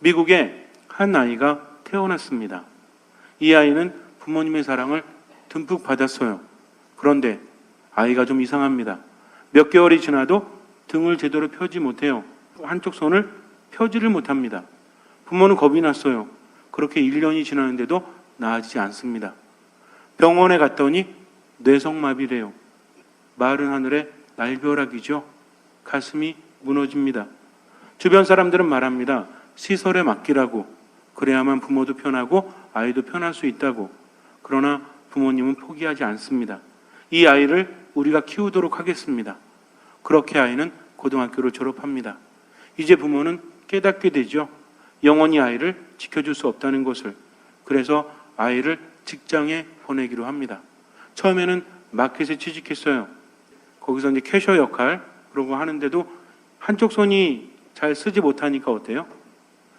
미국에 한 아이가 태어났습니다. 이 아이는 부모님의 사랑을 듬뿍 받았어요. 그런데 아이가 좀 이상합니다. 몇 개월이 지나도 등을 제대로 펴지 못해요. 한쪽 손을 펴지를 못합니다. 부모는 겁이 났어요. 그렇게 1년이 지났는데도 나아지지 않습니다. 병원에 갔더니 뇌성마비래요. 마른 하늘에 날벼락이죠. 가슴이 무너집니다. 주변 사람들은 말합니다. 시설에 맡기라고. 그래야만 부모도 편하고 아이도 편할 수 있다고. 그러나 부모님은 포기하지 않습니다. 이 아이를 우리가 키우도록 하겠습니다. 그렇게 아이는 고등학교를 졸업합니다. 이제 부모는 깨닫게 되죠. 영원히 아이를 지켜줄 수 없다는 것을. 그래서 아이를 직장에 보내기로 합니다. 처음에는 마켓에 취직했어요. 거기서 이제 캐셔 역할 거 하는데도 한쪽 손이 잘 쓰지 못하니까 어때요?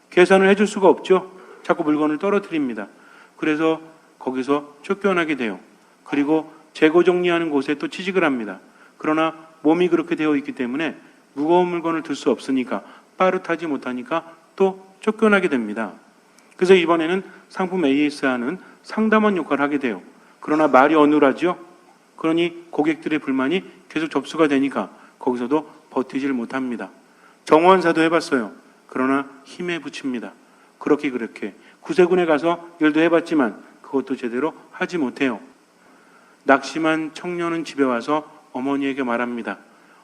계산을 해줄 수가 없죠. 자꾸 물건을 떨어뜨립니다. 그래서 거기서 쫓겨나게 돼요. 그리고 재고 정리하는 곳에 또 취직을 합니다. 그러나 몸이 그렇게 되어 있기 때문에 무거운 물건을 들 수 없으니까 빠듯하지 못하니까 또 쫓겨나게 됩니다. 그래서 이번에는 상품 AS하는 상담원 역할을 하게 돼요. 그러나 말이 어눌하죠. 그러니 고객들의 불만이 계속 접수가 되니까 거기서도 버티질 못합니다. 정원사도 해봤어요. 그러나 힘에 부칩니다. 그렇게 그렇게 구세군에 가서 일도 해봤지만 그것도 제대로 하지 못해요. 낙심한 청년은 집에 와서 어머니에게 말합니다.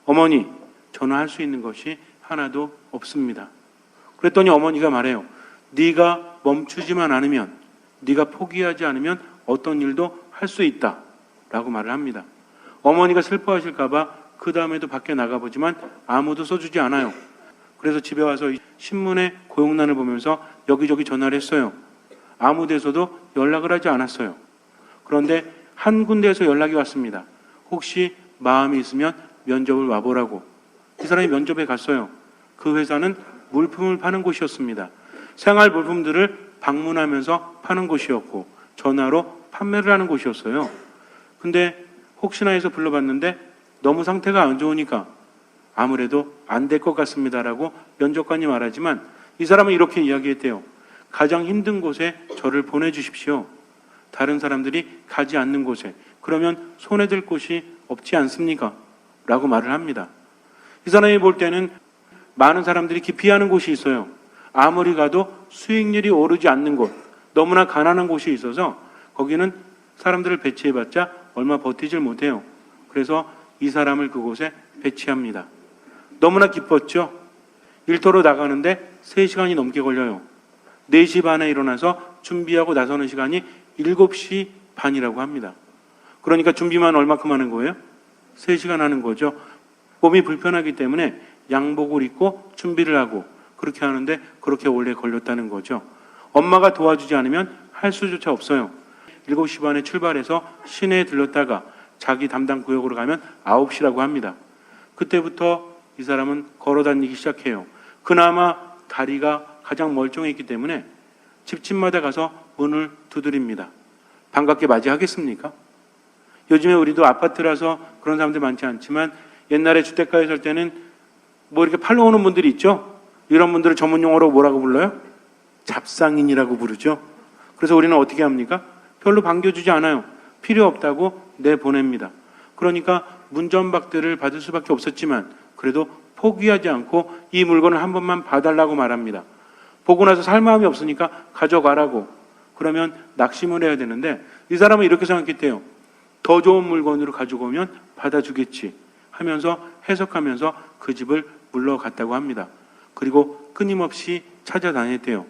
어머니, 저는 할 수 있는 것이 하나도 없습니다. 그랬더니 어머니가 말해요. 네가 멈추지만 않으면, 네가 포기하지 않으면 어떤 일도 할 수 있다. 라고 말을 합니다. 어머니가 슬퍼하실까봐 그 다음에도 밖에 나가보지만 아무도 써주지 않아요. 그래서 집에 와서 신문에 고용란을 보면서 여기저기 전화를 했어요. 아무 데서도 연락을 하지 않았어요. 그런데 한 군데에서 연락이 왔습니다. 혹시 마음이 있으면 면접을 와보라고. 이 사람이 면접에 갔어요. 그 회사는 물품을 파는 곳이었습니다. 생활 물품들을 방문하면서 파는 곳이었고 전화로 판매를 하는 곳이었어요. 근데 혹시나 해서 불러봤는데 너무 상태가 안 좋으니까 아무래도 안 될 것 같습니다라고 면접관이 말하지만 이 사람은 이렇게 이야기했대요. 가장 힘든 곳에 저를 보내주십시오. 다른 사람들이 가지 않는 곳에 그러면 손해될 곳이 없지 않습니까? 라고 말을 합니다. 이 사람이 볼 때는 많은 사람들이 기피하는 곳이 있어요. 아무리 가도 수익률이 오르지 않는 곳, 너무나 가난한 곳이 있어서 거기는 사람들을 배치해봤자 얼마 버티질 못해요. 그래서 이 사람을 그곳에 배치합니다. 너무나 기뻤죠? 일터로 나가는데 3시간이 넘게 걸려요. 4시 반에 일어나서 준비하고 나서는 시간이 7시 반이라고 합니다. 그러니까 준비만 얼마큼 하는 거예요? 3시간 하는 거죠. 몸이 불편하기 때문에 양복을 입고 준비를 하고 그렇게 하는데 그렇게 오래 걸렸다는 거죠. 엄마가 도와주지 않으면 할 수조차 없어요. 7시 반에 출발해서 시내에 들렀다가 자기 담당 구역으로 가면 9시라고 합니다. 그때부터 이 사람은 걸어 다니기 시작해요. 그나마 다리가 가장 멀쩡했기 때문에 집집마다 가서 문을 두드립니다. 반갑게 맞이하겠습니까? 요즘에 우리도 아파트라서 그런 사람들 많지 않지만 옛날에 주택가에 살 때는 뭐 이렇게 팔러 오는 분들이 있죠? 이런 분들을 전문 용어로 뭐라고 불러요? 잡상인이라고 부르죠. 그래서 우리는 어떻게 합니까? 별로 반겨주지 않아요. 필요 없다고 내보냅니다. 그러니까 문전박대를 받을 수밖에 없었지만 그래도 포기하지 않고 이 물건을 한 번만 봐달라고 말합니다. 보고 나서 살 마음이 없으니까 가져가라고. 그러면 낙심을 해야 되는데 이 사람은 이렇게 생각했대요. 더 좋은 물건으로 가지고 오면 받아주겠지 하면서 해석하면서 그 집을 물러갔다고 합니다. 그리고 끊임없이 찾아다녔대요.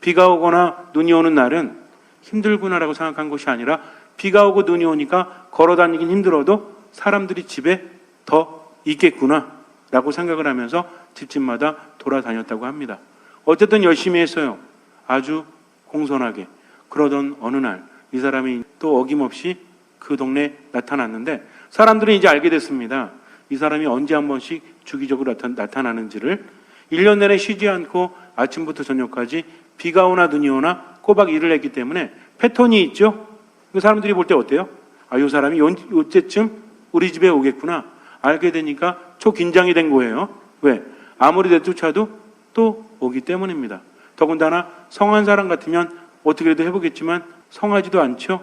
비가 오거나 눈이 오는 날은 힘들구나라고 생각한 것이 아니라 비가 오고 눈이 오니까 걸어 다니긴 힘들어도 사람들이 집에 더 있겠구나 라고 생각을 하면서 집집마다 돌아다녔다고 합니다. 어쨌든 열심히 했어요. 아주 공손하게. 그러던 어느 날 이 사람이 또 어김없이 그 동네에 나타났는데 사람들은 이제 알게 됐습니다. 이 사람이 언제 한 번씩 주기적으로 나타, 나는지를 1년 내내 쉬지 않고 아침부터 저녁까지 비가 오나 눈이 오나 꼬박 일을 했기 때문에 패턴이 있죠. 그 사람들이 볼 때 어때요? 아, 이 사람이 요때쯤 우리 집에 오겠구나. 알게 되니까 초 긴장이 된 거예요. 왜? 아무리 내쫓아도 또 오기 때문입니다. 더군다나 성한 사람 같으면 어떻게라도 해보겠지만 성하지도 않죠.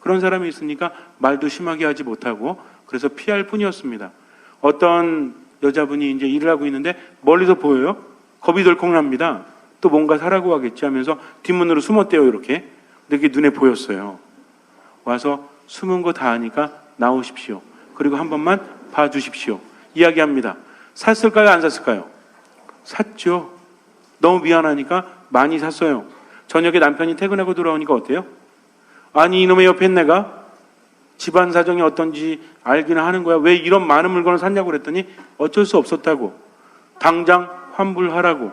그런 사람이 있으니까 말도 심하게 하지 못하고 그래서 피할 뿐이었습니다. 어떤 여자분이 이제 일을 하고 있는데 멀리서 보여요. 겁이 덜컥 납니다. 또 뭔가 사라고 하겠지 하면서 뒷문으로 숨었대요. 이렇게. 근데 그게 눈에 보였어요. 와서 숨은 거다 아니까 나오십시오. 그리고 한 번만 봐주십시오. 이야기합니다. 샀을까요? 안 샀을까요? 샀죠. 너무 미안하니까 많이 샀어요. 저녁에 남편이 퇴근하고 돌아오니까 어때요? 아니 이놈의 옆에 내가 집안 사정이 어떤지 알기는 하는 거야. 왜 이런 많은 물건을 샀냐고 그랬더니 어쩔 수 없었다고. 당장 환불하라고.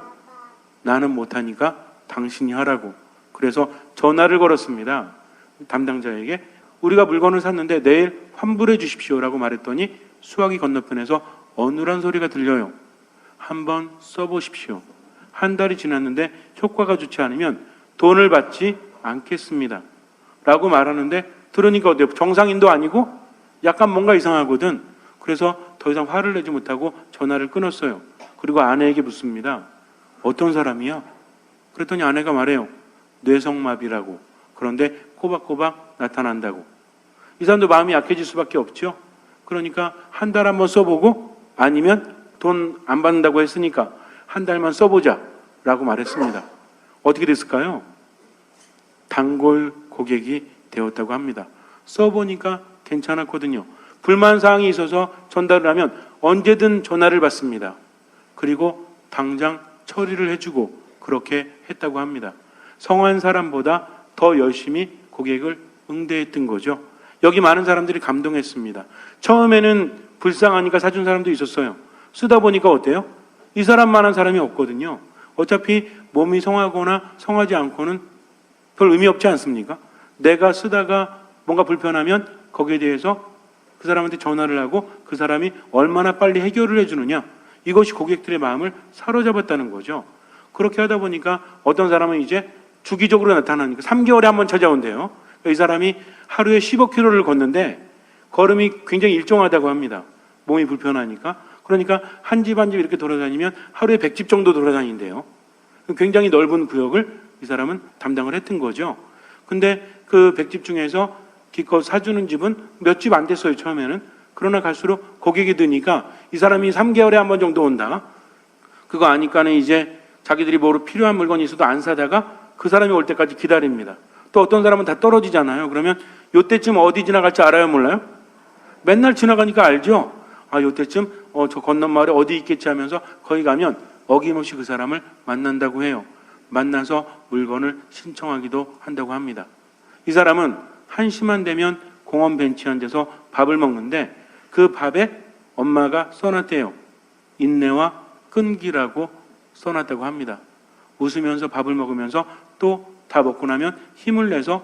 나는 못하니까 당신이 하라고. 그래서 전화를 걸었습니다. 담당자에게 우리가 물건을 샀는데 내일 환불해 주십시오라고 말했더니 수화기 건너편에서 어눌한 소리가 들려요. 한번 써보십시오. 한 달이 지났는데 효과가 좋지 않으면 돈을 받지 않겠습니다. 라고 말하는데 들으니까 어때요? 정상인도 아니고 약간 뭔가 이상하거든. 그래서 더 이상 화를 내지 못하고 전화를 끊었어요. 그리고 아내에게 묻습니다. 어떤 사람이야? 그랬더니 아내가 말해요. 뇌성마비라고. 그런데 꼬박꼬박 나타난다고. 이 사람도 마음이 약해질 수밖에 없죠. 그러니까 한 달 한 번 써보고 아니면 돈 안 받는다고 했으니까 한 달만 써보자 라고 말했습니다. 어떻게 됐을까요? 단골 고객이 되었다고 합니다. 써보니까 괜찮았거든요. 불만 사항이 있어서 전달을 하면 언제든 전화를 받습니다. 그리고 당장 처리를 해주고 그렇게 했다고 합니다. 성한 사람보다 더 열심히 고객을 응대했던 거죠. 여기 많은 사람들이 감동했습니다. 처음에는 불쌍하니까 사준 사람도 있었어요. 쓰다 보니까 어때요? 이 사람만한 사람이 없거든요. 어차피 몸이 성하거나 성하지 않고는 별 의미 없지 않습니까? 내가 쓰다가 뭔가 불편하면 거기에 대해서 그 사람한테 전화를 하고 그 사람이 얼마나 빨리 해결을 해주느냐. 이것이 고객들의 마음을 사로잡았다는 거죠. 그렇게 하다 보니까 어떤 사람은 이제 주기적으로 나타나니까 3개월에 한 번 찾아온대요. 이 사람이 하루에 15km를 걷는데 걸음이 굉장히 일정하다고 합니다. 몸이 불편하니까. 그러니까 한 집 한 집 이렇게 돌아다니면 하루에 100집 정도 돌아다닌대요. 굉장히 넓은 구역을 이 사람은 담당을 했던 거죠. 근데 그 100집 중에서 기껏 사주는 집은 몇 집 안 됐어요, 처음에는. 그러나 갈수록 고객이 드니까 이 사람이 3개월에 한 번 정도 온다. 그거 아니까는 이제 자기들이 뭐로 필요한 물건이 있어도 안 사다가 그 사람이 올 때까지 기다립니다. 또 어떤 사람은 다 떨어지잖아요. 그러면 요때쯤 어디 지나갈지 알아요, 몰라요? 맨날 지나가니까 알죠? 아, 요때쯤 어, 저 건넌 마을에 어디 있겠지 하면서 거기 가면 어김없이 그 사람을 만난다고 해요. 만나서 물건을 신청하기도 한다고 합니다. 이 사람은 한시만 되면 공원 벤치 앉아서 밥을 먹는데 그 밥에 엄마가 써놨대요. 인내와 끈기라고 써놨다고 합니다. 웃으면서 밥을 먹으면서 또 다 먹고 나면 힘을 내서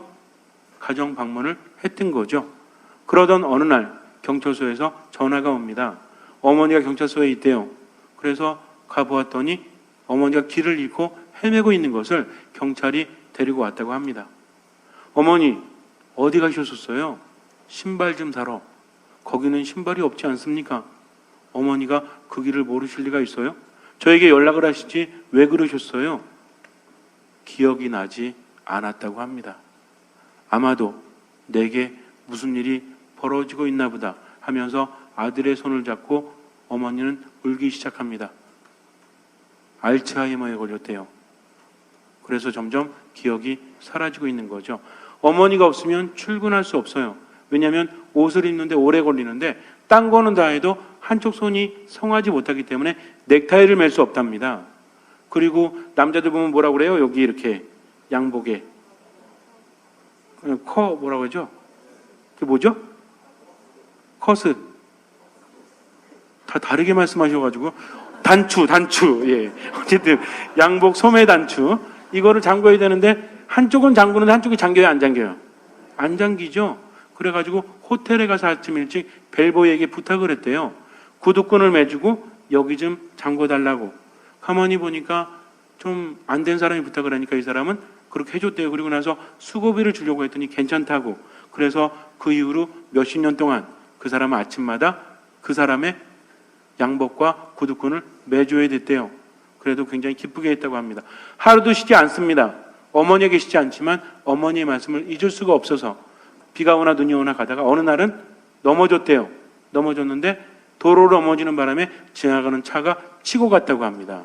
가정 방문을 했던 거죠. 그러던 어느 날 경찰서에서 전화가 옵니다. 어머니가 경찰서에 있대요. 그래서 가보았더니 어머니가 길을 잃고 헤매고 있는 것을 경찰이 데리고 왔다고 합니다. 어머니, 어디 가셨었어요? 신발 좀 사러. 거기는 신발이 없지 않습니까? 어머니가 그 길을 모르실 리가 있어요? 저에게 연락을 하시지 왜 그러셨어요? 기억이 나지 않았다고 합니다. 아마도 내게 무슨 일이 벌어지고 있나 보다 하면서 아들의 손을 잡고 어머니는 울기 시작합니다. 알츠하이머에 걸렸대요. 그래서 점점 기억이 사라지고 있는 거죠. 어머니가 없으면 출근할 수 없어요. 왜냐하면 옷을 입는데 오래 걸리는데 딴 거는 다 해도 한쪽 손이 성하지 못하기 때문에 넥타이를 맬 수 없답니다. 그리고 남자들 보면 뭐라고 그래요? 여기 이렇게 양복에 커 뭐라고 하죠? 그게 뭐죠? 컷을 다 다르게 말씀하셔가지고 단추 단추 예 어쨌든 양복 소매 단추 이거를 잠궈야 되는데 한쪽은 잠그는데 한쪽이 잠겨요 안 잠겨요? 안 잠기죠. 그래가지고 호텔에 가서 아침 일찍 벨보이에게 부탁을 했대요. 구두끈을 매주고 여기 좀 잠궈달라고. 가만히 보니까 좀 안 된 사람이 부탁을 하니까 이 사람은 그렇게 해줬대요. 그리고 나서 수고비를 주려고 했더니 괜찮다고. 그래서 그 이후로 몇십 년 동안 그 사람은 아침마다 그 사람의 양복과 구두끈을 매줘야 됐대요. 그래도 굉장히 기쁘게 했다고 합니다. 하루도 쉬지 않습니다. 어머니에게 쉬지 않지만 어머니의 말씀을 잊을 수가 없어서 비가 오나 눈이 오나 가다가 어느 날은 넘어졌대요. 넘어졌는데 도로로 넘어지는 바람에 지나가는 차가 치고 갔다고 합니다.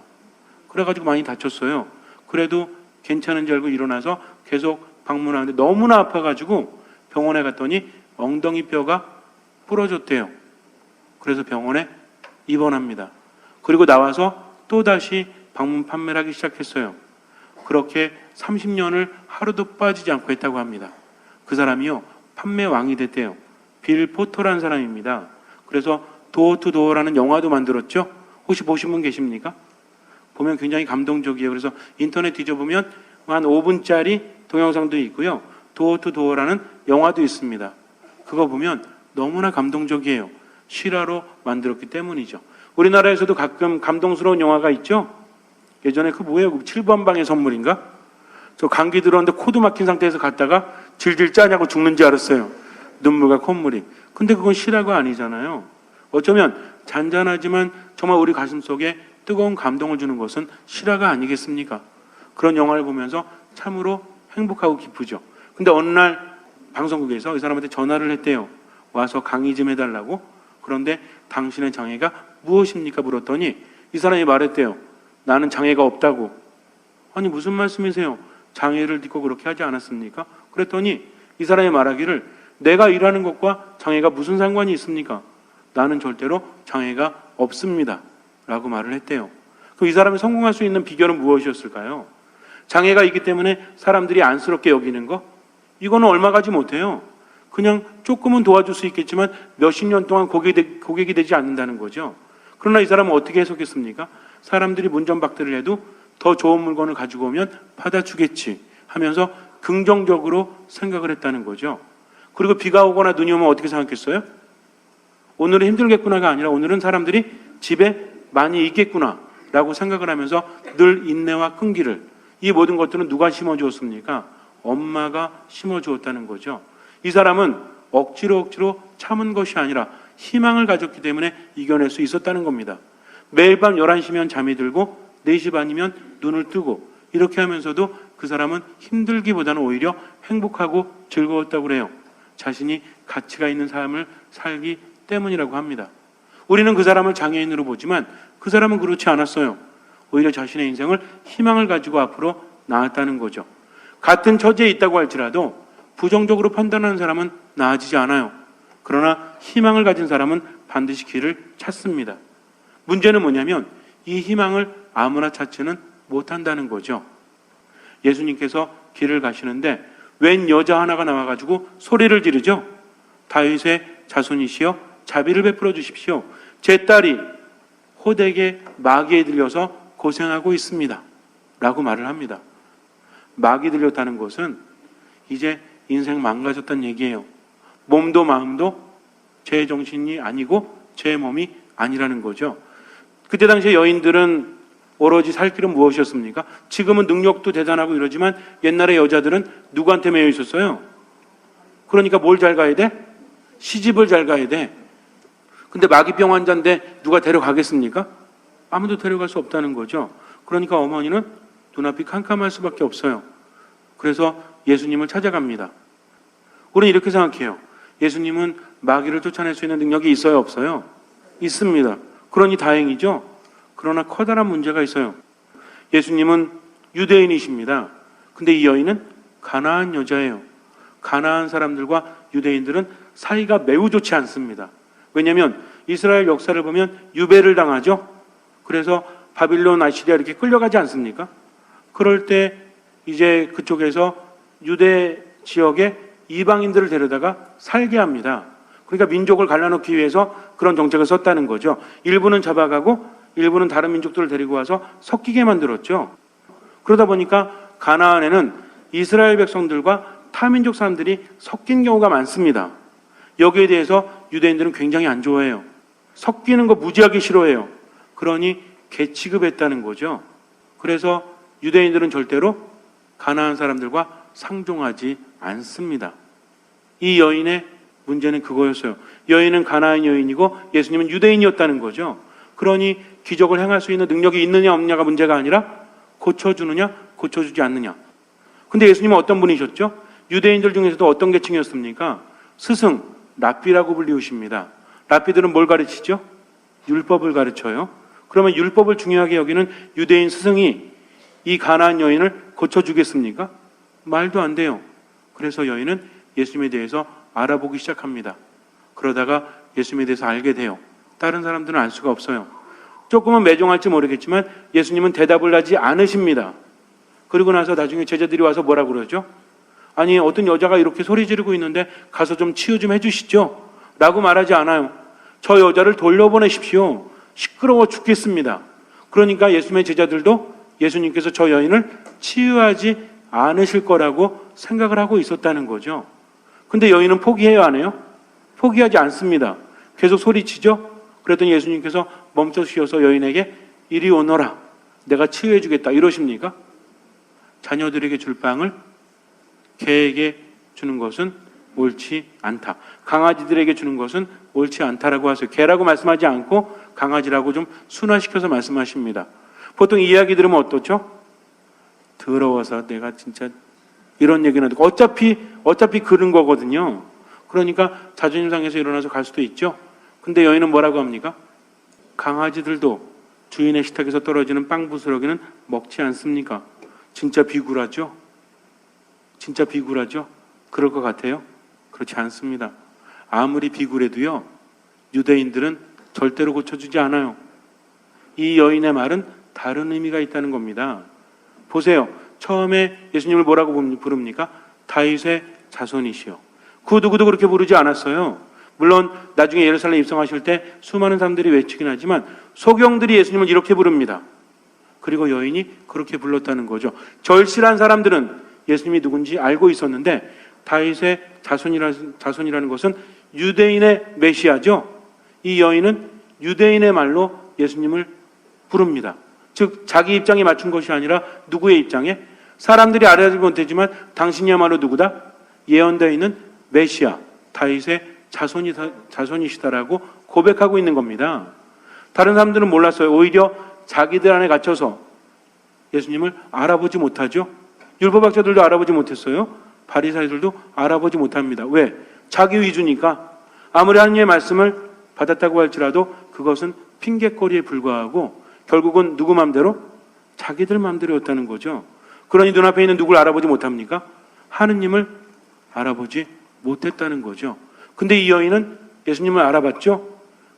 그래가지고 많이 다쳤어요. 그래도 괜찮은지 알고 일어나서 계속 방문하는데 너무나 아파가지고 병원에 갔더니 엉덩이 뼈가 부러졌대요. 그래서 병원에 입원합니다. 그리고 나와서 또다시 방문 판매를 하기 시작했어요. 그렇게 30년을 하루도 빠지지 않고 했다고 합니다. 그 사람이요, 판매 왕이 됐대요. 빌 포터라는 사람입니다. 그래서 도어 투 도어라는 영화도 만들었죠? 혹시 보신 분 계십니까? 보면 굉장히 감동적이에요. 그래서 인터넷 뒤져보면 한 5분짜리 동영상도 있고요. 도어 투 도어라는 영화도 있습니다. 그거 보면 너무나 감동적이에요. 실화로 만들었기 때문이죠. 우리나라에서도 가끔 감동스러운 영화가 있죠? 예전에 그 뭐예요? 7번 방의 선물인가? 저 감기 들었는데 코도 막힌 상태에서 갔다가 질질 짜냐고 죽는 줄 알았어요. 눈물과 콧물이. 근데 그건 실화가 아니잖아요. 어쩌면 잔잔하지만 정말 우리 가슴 속에 뜨거운 감동을 주는 것은 실화가 아니겠습니까? 그런 영화를 보면서 참으로 행복하고 기쁘죠. 근데 어느 날 방송국에서 이 사람한테 전화를 했대요. 와서 강의 좀 해달라고. 그런데 당신의 장애가 무엇입니까? 물었더니 이 사람이 말했대요. 나는 장애가 없다고. 아니 무슨 말씀이세요? 장애를 딛고 그렇게 하지 않았습니까? 그랬더니 이 사람이 말하기를 내가 일하는 것과 장애가 무슨 상관이 있습니까? 나는 절대로 장애가 없습니다. 라고 말을 했대요. 그럼 이 사람이 성공할 수 있는 비결은 무엇이었을까요? 장애가 있기 때문에 사람들이 안쓰럽게 여기는 거? 이거는 얼마 가지 못해요. 그냥 조금은 도와줄 수 있겠지만 몇십 년 동안 고객이, 고객이 되 지 않는다는 거죠. 그러나 이 사람은 어떻게 해석했습니까? 사람들이 문전박대를 해도 더 좋은 물건을 가지고 오면 받아주겠지 하면서 긍정적으로 생각을 했다는 거죠. 그리고 비가 오거나 눈이 오면 어떻게 생각했어요? 오늘은 힘들겠구나가 아니라 오늘은 사람들이 집에 많이 있겠구나라고 생각을 하면서 늘 인내와 끈기를 이 모든 것들은 누가 심어주었습니까? 엄마가 심어주었다는 거죠. 이 사람은 억지로 억지로 참은 것이 아니라 희망을 가졌기 때문에 이겨낼 수 있었다는 겁니다. 매일 밤 11시면 잠이 들고 4시 반이면 눈을 뜨고 이렇게 하면서도 그 사람은 힘들기보다는 오히려 행복하고 즐거웠다고 그래요. 자신이 가치가 있는 삶을 살기 때문이라고 합니다. 우리는 그 사람을 장애인으로 보지만 그 사람은 그렇지 않았어요. 오히려 자신의 인생을 희망을 가지고 앞으로 나았다는 거죠. 같은 처지에 있다고 할지라도 부정적으로 판단하는 사람은 나아지지 않아요. 그러나 희망을 가진 사람은 반드시 길을 찾습니다. 문제는 뭐냐면 이 희망을 아무나 찾지는 못한다는 거죠. 예수님께서 길을 가시는데 웬 여자 하나가 나와가지고 소리를 지르죠. 다윗의 자손이시여 자비를 베풀어 주십시오. 제 딸이 호되게 마귀에 들려서 고생하고 있습니다. 라고 말을 합니다. 마귀 들렸다는 것은 이제 인생 망가졌다는 얘기예요. 몸도 마음도 제 정신이 아니고 제 몸이 아니라는 거죠. 그때 당시에 여인들은 오로지 살 길은 무엇이었습니까? 지금은 능력도 대단하고 이러지만 옛날에 여자들은 누구한테 매여 있었어요? 그러니까 뭘 잘 가야 돼? 시집을 잘 가야 돼. 근데 마귀병 환자인데 누가 데려가겠습니까? 아무도 데려갈 수 없다는 거죠. 그러니까 어머니는 눈앞이 캄캄할 수밖에 없어요. 그래서 예수님을 찾아갑니다. 우리는 이렇게 생각해요. 예수님은 마귀를 쫓아낼 수 있는 능력이 있어요, 없어요? 있습니다. 그러니 다행이죠. 그러나 커다란 문제가 있어요. 예수님은 유대인이십니다. 근데 이 여인은 가나안 여자예요. 가나안 사람들과 유대인들은 사이가 매우 좋지 않습니다. 왜냐하면 이스라엘 역사를 보면 유배를 당하죠. 그래서 바빌론, 아시리아 이렇게 끌려가지 않습니까? 그럴 때 이제 그쪽에서 유대 지역에 이방인들을 데려다가 살게 합니다. 그러니까 민족을 갈라놓기 위해서 그런 정책을 썼다는 거죠. 일부는 잡아가고 일부는 다른 민족들을 데리고 와서 섞이게 만들었죠. 그러다 보니까 가나안에는 이스라엘 백성들과 타민족 사람들이 섞인 경우가 많습니다. 여기에 대해서 유대인들은 굉장히 안 좋아해요. 섞이는 거 무지하게 싫어해요. 그러니 개취급했다는 거죠. 그래서 유대인들은 절대로 가나안 사람들과 상종하지 않습니다. 이 여인의 문제는 그거였어요. 여인은 가나안 여인이고 예수님은 유대인이었다는 거죠. 그러니 기적을 행할 수 있는 능력이 있느냐 없느냐가 문제가 아니라 고쳐주느냐 고쳐주지 않느냐. 근데 예수님은 어떤 분이셨죠? 유대인들 중에서도 어떤 계층이었습니까? 스승, 랍비라고 불리우십니다. 랍비들은 뭘 가르치죠? 율법을 가르쳐요. 그러면 율법을 중요하게 여기는 유대인 스승이 이 가나안 여인을 고쳐주겠습니까? 말도 안 돼요. 그래서 여인은 예수님에 대해서 알아보기 시작합니다. 그러다가 예수님에 대해서 알게 돼요. 다른 사람들은 알 수가 없어요. 조금은 매정할지 모르겠지만 예수님은 대답을 하지 않으십니다. 그리고 나서 나중에 제자들이 와서 뭐라 그러죠? 아니 어떤 여자가 이렇게 소리 지르고 있는데 가서 좀 치유 좀 해주시죠. 라고 말하지 않아요. 저 여자를 돌려보내십시오. 시끄러워 죽겠습니다. 그러니까 예수님의 제자들도 예수님께서 저 여인을 치유하지 않으실 거라고 생각을 하고 있었다는 거죠. 근데 여인은 포기해요, 안 해요? 포기하지 않습니다. 계속 소리치죠? 그랬더니 예수님께서 멈춰 주셔서 여인에게 이리 오너라. 내가 치유해 주겠다. 이러십니까? 자녀들에게 줄 빵을 개에게 주는 것은 옳지 않다. 강아지들에게 주는 것은 옳지 않다라고 하세요. 개라고 말씀하지 않고 강아지라고 좀 순화시켜서 말씀하십니다. 보통 이 이야기 들으면 어떻죠? 더러워서 내가 진짜 이런 얘기는 하고 어차피 어차피 그런 거거든요. 그러니까 자존심 상해서 일어나서 갈 수도 있죠. 근데 여인은 뭐라고 합니까? 강아지들도 주인의 식탁에서 떨어지는 빵 부스러기는 먹지 않습니까? 진짜 비굴하죠? 진짜 비굴하죠? 그럴 것 같아요? 그렇지 않습니다. 아무리 비굴해도요, 유대인들은 절대로 고쳐주지 않아요. 이 여인의 말은 다른 의미가 있다는 겁니다. 보세요. 처음에 예수님을 뭐라고 부릅니까? 다윗의 자손이시요. 그 누구도 그렇게 부르지 않았어요. 물론 나중에 예루살렘 입성하실 때 수많은 사람들이 외치긴 하지만 소경들이 예수님을 이렇게 부릅니다. 그리고 여인이 그렇게 불렀다는 거죠. 절실한 사람들은 예수님이 누군지 알고 있었는데 다윗의 자손이라는, 자손이라는 것은 유대인의 메시아죠. 이 여인은 유대인의 말로 예수님을 부릅니다. 즉 자기 입장에 맞춘 것이 아니라 누구의 입장에 사람들이 알아들지 못했지만 당신이야말로 누구다? 예언되어 있는 메시아 다윗의 자손이 자손이시다라고 고백하고 있는 겁니다. 다른 사람들은 몰랐어요. 오히려 자기들 안에 갇혀서 예수님을 알아보지 못하죠. 율법학자들도 알아보지 못했어요. 바리사이들도 알아보지 못합니다. 왜? 자기 위주니까 아무리 하나님의 말씀을 받았다고 할지라도 그것은 핑계거리에 불과하고 결국은 누구 맘대로? 자기들 맘대로였다는 거죠. 그러니 눈앞에 있는 누굴 알아보지 못합니까? 하느님을 알아보지 못했다는 거죠. 근데 이 여인은 예수님을 알아봤죠?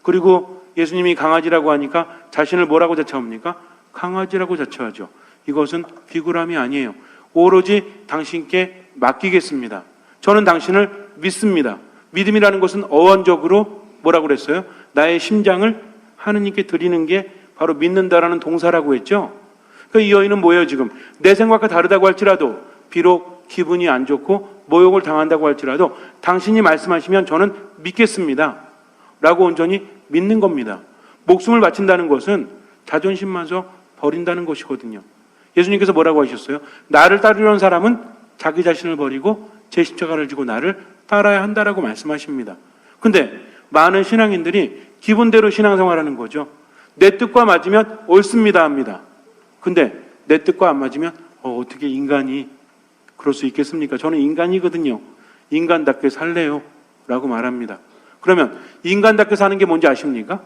그리고 예수님이 강아지라고 하니까 자신을 뭐라고 자처합니까? 강아지라고 자처하죠. 이것은 비굴함이 아니에요. 오로지 당신께 맡기겠습니다. 저는 당신을 믿습니다. 믿음이라는 것은 어원적으로 뭐라고 그랬어요? 나의 심장을 하느님께 드리는 게 바로 믿는다라는 동사라고 했죠. 그러니까 이 여인은 뭐예요, 지금? 내 생각과 다르다고 할지라도, 비록 기분이 안 좋고 모욕을 당한다고 할지라도, 당신이 말씀하시면 저는 믿겠습니다. 라고 온전히 믿는 겁니다. 목숨을 바친다는 것은 자존심마저 버린다는 것이거든요. 예수님께서 뭐라고 하셨어요? 나를 따르려는 사람은 자기 자신을 버리고 제 십자가를 지고 나를 따라야 한다라고 말씀하십니다. 근데 많은 신앙인들이 기분대로 신앙생활하는 거죠. 내 뜻과 맞으면 옳습니다 합니다. 근데 내 뜻과 안 맞으면 어, 어떻게 인간이 그럴 수 있겠습니까? 저는 인간이거든요. 인간답게 살래요. 라고 말합니다. 그러면 인간답게 사는 게 뭔지 아십니까?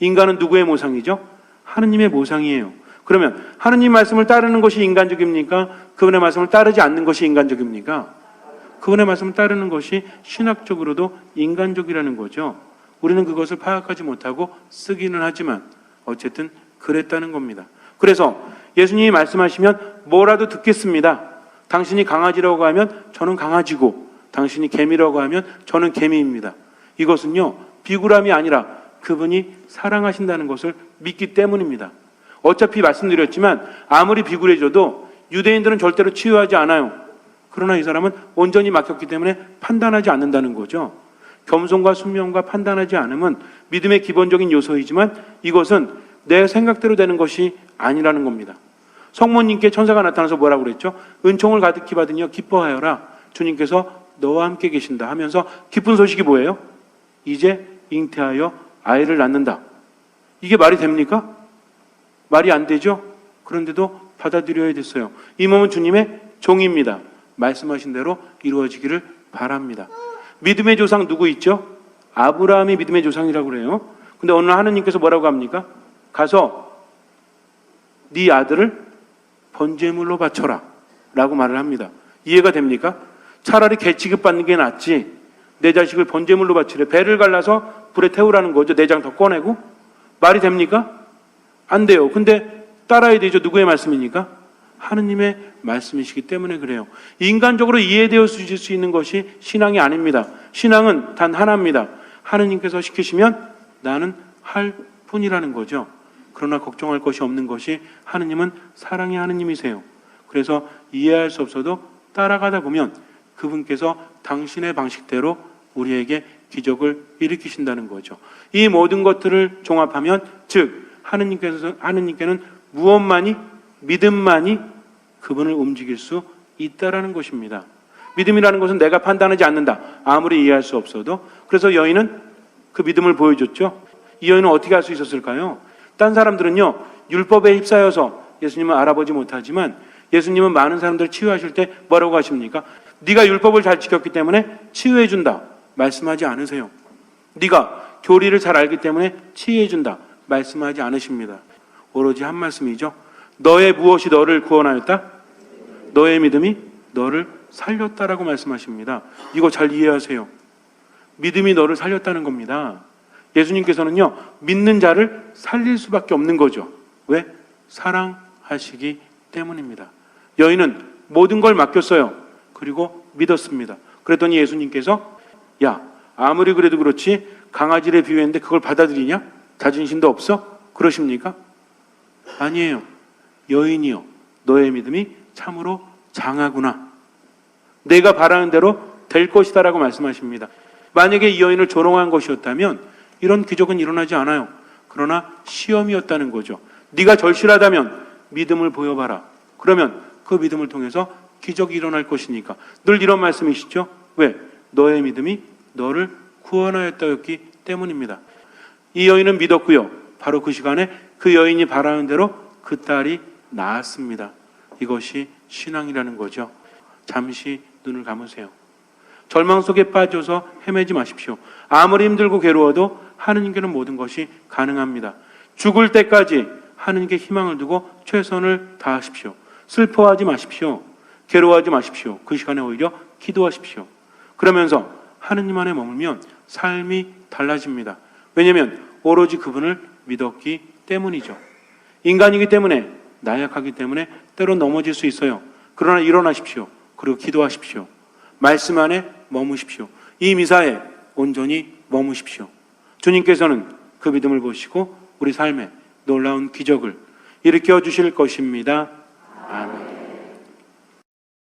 인간은 누구의 모상이죠? 하느님의 모상이에요. 그러면 하느님 말씀을 따르는 것이 인간적입니까? 그분의 말씀을 따르지 않는 것이 인간적입니까? 그분의 말씀을 따르는 것이 신학적으로도 인간적이라는 거죠. 우리는 그것을 파악하지 못하고 쓰기는 하지만 어쨌든 그랬다는 겁니다. 그래서 예수님이 말씀하시면 뭐라도 듣겠습니다. 당신이 강아지라고 하면 저는 강아지고 당신이 개미라고 하면 저는 개미입니다. 이것은요, 비굴함이 아니라 그분이 사랑하신다는 것을 믿기 때문입니다. 어차피 말씀드렸지만 아무리 비굴해져도 유대인들은 절대로 치유하지 않아요. 그러나 이 사람은 온전히 막혔기 때문에 판단하지 않는다는 거죠. 겸손과 순명과 판단하지 않으면 믿음의 기본적인 요소이지만 이것은 내 생각대로 되는 것이 아니라는 겁니다. 성모님께 천사가 나타나서 뭐라고 그랬죠? 은총을 가득히 받으며 기뻐하여라. 주님께서 너와 함께 계신다 하면서 기쁜 소식이 뭐예요? 이제 잉태하여 아이를 낳는다. 이게 말이 됩니까? 말이 안 되죠? 그런데도 받아들여야 됐어요. 이 몸은 주님의 종입니다. 말씀하신 대로 이루어지기를 바랍니다. 믿음의 조상 누구 있죠? 아브라함이 믿음의 조상이라고 그래요. 근데 오늘 하느님께서 뭐라고 합니까? 가서 네 아들을 번제물로 바쳐라 라고 말을 합니다. 이해가 됩니까? 차라리 개 취급받는 게 낫지 내 자식을 번제물로 바치래 배를 갈라서 불에 태우라는 거죠. 내장 더 꺼내고 말이 됩니까? 안 돼요. 근데 따라야 되죠. 누구의 말씀입니까? 하느님의 말씀이시기 때문에 그래요. 인간적으로 이해되어 주실 수 있는 것이 신앙이 아닙니다. 신앙은 단 하나입니다. 하느님께서 시키시면 나는 할 뿐이라는 거죠. 그러나 걱정할 것이 없는 것이 하느님은 사랑의 하느님이세요. 그래서 이해할 수 없어도 따라가다 보면 그분께서 당신의 방식대로 우리에게 기적을 일으키신다는 거죠. 이 모든 것들을 종합하면 즉 하느님께서 하느님께는 무엇만이 믿음만이 그분을 움직일 수 있다라는 것입니다. 믿음이라는 것은 내가 판단하지 않는다. 아무리 이해할 수 없어도. 그래서 여인은 그 믿음을 보여줬죠. 이 여인은 어떻게 할 수 있었을까요? 딴 사람들은요, 율법에 휩싸여서 예수님을 알아보지 못하지만 예수님은 많은 사람들을 치유하실 때 뭐라고 하십니까? 네가 율법을 잘 지켰기 때문에 치유해 준다. 말씀하지 않으세요. 네가 교리를 잘 알기 때문에 치유해 준다. 말씀하지 않으십니다. 오로지 한 말씀이죠. 너의 무엇이 너를 구원하였다? 너의 믿음이 너를 살렸다라고 말씀하십니다. 이거 잘 이해하세요. 믿음이 너를 살렸다는 겁니다. 예수님께서는요, 믿는 자를 살릴 수밖에 없는 거죠. 왜? 사랑하시기 때문입니다. 여인은 모든 걸 맡겼어요. 그리고 믿었습니다. 그랬더니 예수님께서, 야, 아무리 그래도 그렇지, 강아지를 비유했는데 그걸 받아들이냐? 자존심도 없어? 그러십니까? 아니에요. 여인이요. 너의 믿음이 참으로 장하구나. 내가 바라는 대로 될 것이다 라고 말씀하십니다. 만약에 이 여인을 조롱한 것이었다면 이런 기적은 일어나지 않아요. 그러나 시험이었다는 거죠. 네가 절실하다면 믿음을 보여봐라. 그러면 그 믿음을 통해서 기적이 일어날 것이니까 늘 이런 말씀이시죠. 왜? 너의 믿음이 너를 구원하였다였기 때문입니다. 이 여인은 믿었고요. 바로 그 시간에 그 여인이 바라는 대로 그 딸이 나았습니다. 이것이 신앙이라는 거죠. 잠시 눈을 감으세요. 절망 속에 빠져서 헤매지 마십시오. 아무리 힘들고 괴로워도 하느님께는 모든 것이 가능합니다. 죽을 때까지 하느님께 희망을 두고 최선을 다하십시오. 슬퍼하지 마십시오. 괴로워하지 마십시오. 그 시간에 오히려 기도하십시오. 그러면서 하느님 안에 머물면 삶이 달라집니다. 왜냐하면 오로지 그분을 믿었기 때문이죠. 인간이기 때문에 나약하기 때문에 때로 넘어질 수 있어요. 그러나 일어나십시오. 그리고 기도하십시오. 말씀 안에 머무십시오. 이 미사에 온전히 머무십시오. 주님께서는 그 믿음을 보시고 우리 삶에 놀라운 기적을 일으켜 주실 것입니다. 아멘.